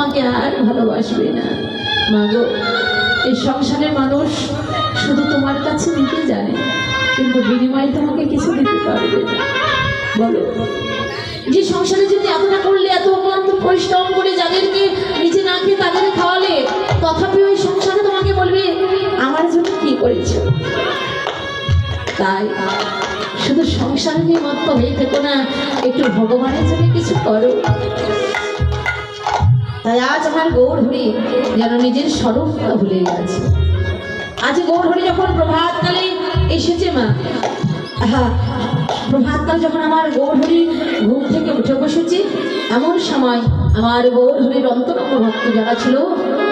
তোমাকে আর ভালোবাসবে না। মাগো এই সংসারের মানুষ শুধু তোমার কাছে দিতে জানে, কিন্তু বিনিময়ে তোমাকে কিছু দিতে পারবে না। বলো, যে সংসারে যদি এতটা করলে, এত অক্লান্ত পরিশ্রম করে যাদেরকে নিজে না খেয়ে তাদেরকে খাওয়ালে তথাপি ওই সংসারে তোমাকে বলবে, আমার জন্য কি করেছ? তাই শুধু সংসার নিয়ে মত হয়ে থেকো না, একটু ভগবানের জন্য কিছু করো। তাই আজ আমার গৌর যেন নিজের স্বরূপটা ভুলে গেছে। আজ গৌর যখন প্রভাতকালে এসেছে মা প্রভাতকাল যখন আমার গৌর ঘুম থেকে উঠে বসেছি, এমন সময় আমার গৌর হরির অন্তরঙ্গ ভক্ত যারা ছিল,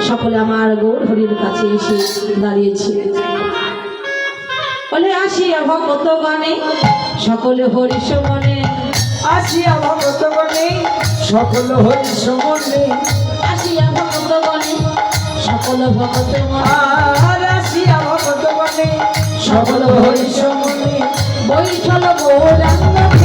সকলে আমার গৌর কাছে এসে দাঁড়িয়েছে। বলে আসি আসিয়া কত গানে, সকলে হরিষ মনে আসিয়া ভগত গণে সকল হরি সমনে। আসিয়া ভগত গণে সকল ভগত আর আসিয়া ভগত গণে সকল হরি সমনে। বৈঠল গৌরাঙ্গ ফেরি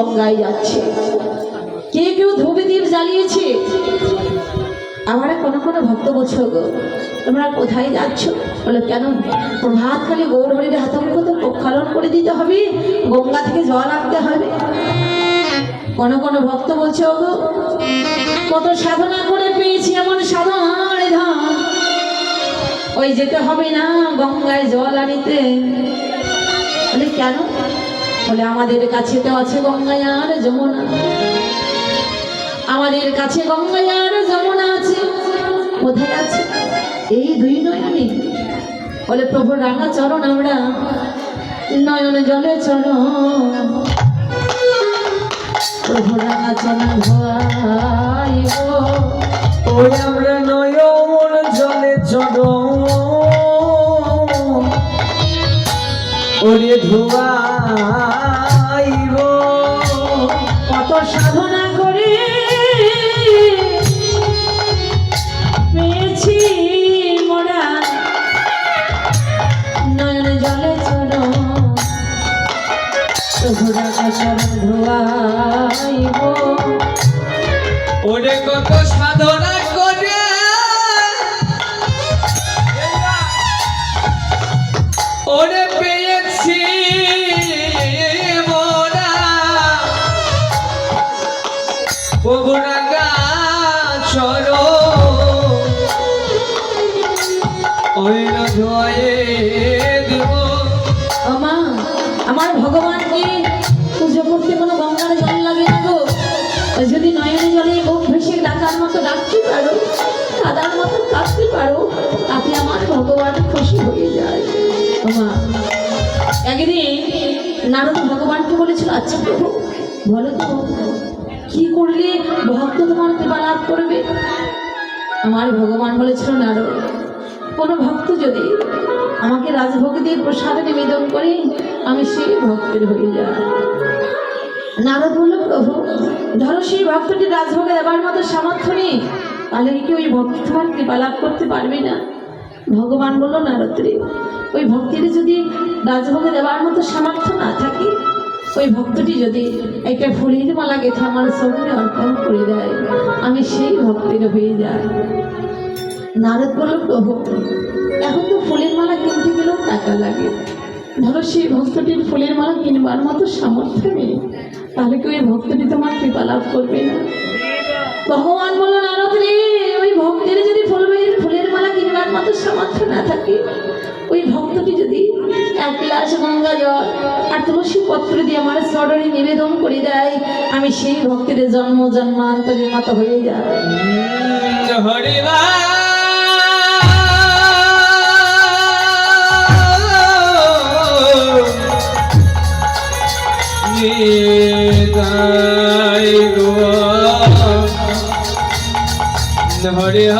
গঙ্গায় যাচ্ছে। কে কেউ ধূপে দ্বীপ জ্বালিয়েছে? আমার কোনো কোনো ভক্ত বলছো গো, তোমরা কোথায় যাচ্ছ? বলো, কেন? প্রভাতকালে গৌর হরির হাতমুখ তো প্রক্ষালন করে দিতে হবে, গঙ্গা থেকে জল আনতে হবে। কোনো কোনো ভক্ত বলছে গো, কত সাধনা করে পেয়েছি এমন সাধনার ধাম। ওই যেতে হবে না গঙ্গায় জল আনিতে। বলে, কেন? বলে আমাদের কাছে তো আছে গঙ্গায় আর যমুনা। আমাদের কাছে গঙ্গায় আর যমুনা আছে। কোথায় আছে? এই দুই নয়নে। বলে, প্রভু রাঙা চরণ আমরা। নয়ন জলে চরণ। প্রভু রাঙা চরণ ওই আমরা নয়ন জলে ওরে ধুয়াইব সাধনা করে পেয়েছি মোরা। নয়ন জলে চলো প্রভুরা চরণ ধোয়াইব। ওরে কত সাধনা আমার ভগবানকে পুজো করতে কোনো গঙ্গার জল লাগে না গো। যদি নয়নে জলে ভেসে ডাকার মতো ডাকতে পারো, কাদার মতো কাঁদতে পারো, তাতে আমার ভগবান খুশি হয়ে যায়। আমা, একদিন নারদ ভগবানকে বলেছিল আচ্ছা প্রভু, বলো তো, কি করলে ভক্ত তোমার লাভ করবে? আমার ভগবান বলেছিল, নারদ কোনো ভক্ত যদি আমাকে রাজভোগ দিয়ে প্রসাদ নিবেদন করে, আমি সেই ভক্তের হয়ে যাই নারদ বলল, প্রভু, ধরো সেই ভক্তটি রাজভোগে দেবার মতো সামর্থ্য নেই, তাহলে কি ওই ভক্ত তোমার কৃপা লাভ করতে পারবে না? ভগবান বলল নারদ রে ওই ভক্তির যদি রাজভোগে দেওয়ার মতো সামর্থ্য না থাকে, ওই ভক্তটি যদি একটা ফুলের মালা গেথে আমার সঙ্গে অর্পণ করে দেয়, আমি সেই ভক্তের হয়ে যাই। নারদ প্রভু, এখন তো ফুলের মালা কিনতে গেলেও টাকা লাগে। ধরো সেই ভক্তটির ফুলের মালা কিনবার মতো সামর্থ্য নেই। তাহলে কি ওই ভক্তটি তোমার কৃপা লাভ করবে না? ভগবান বলল, নারদ রে, ওই ভক্তের যদি ফুলের ফুলের মালা কিনবার মতো সামর্থ্য না থাকে, ওই ভক্তটি যদি এক গ্লাস গঙ্গা জল আর তুলসী পত্র দিয়ে আমার স্মরণে নিবেদন করে দেয়, আমি সেই ভক্তের জন্ম জন্মান্তরের মতো হয়ে যাই। કૃષ્ણ હરે હરે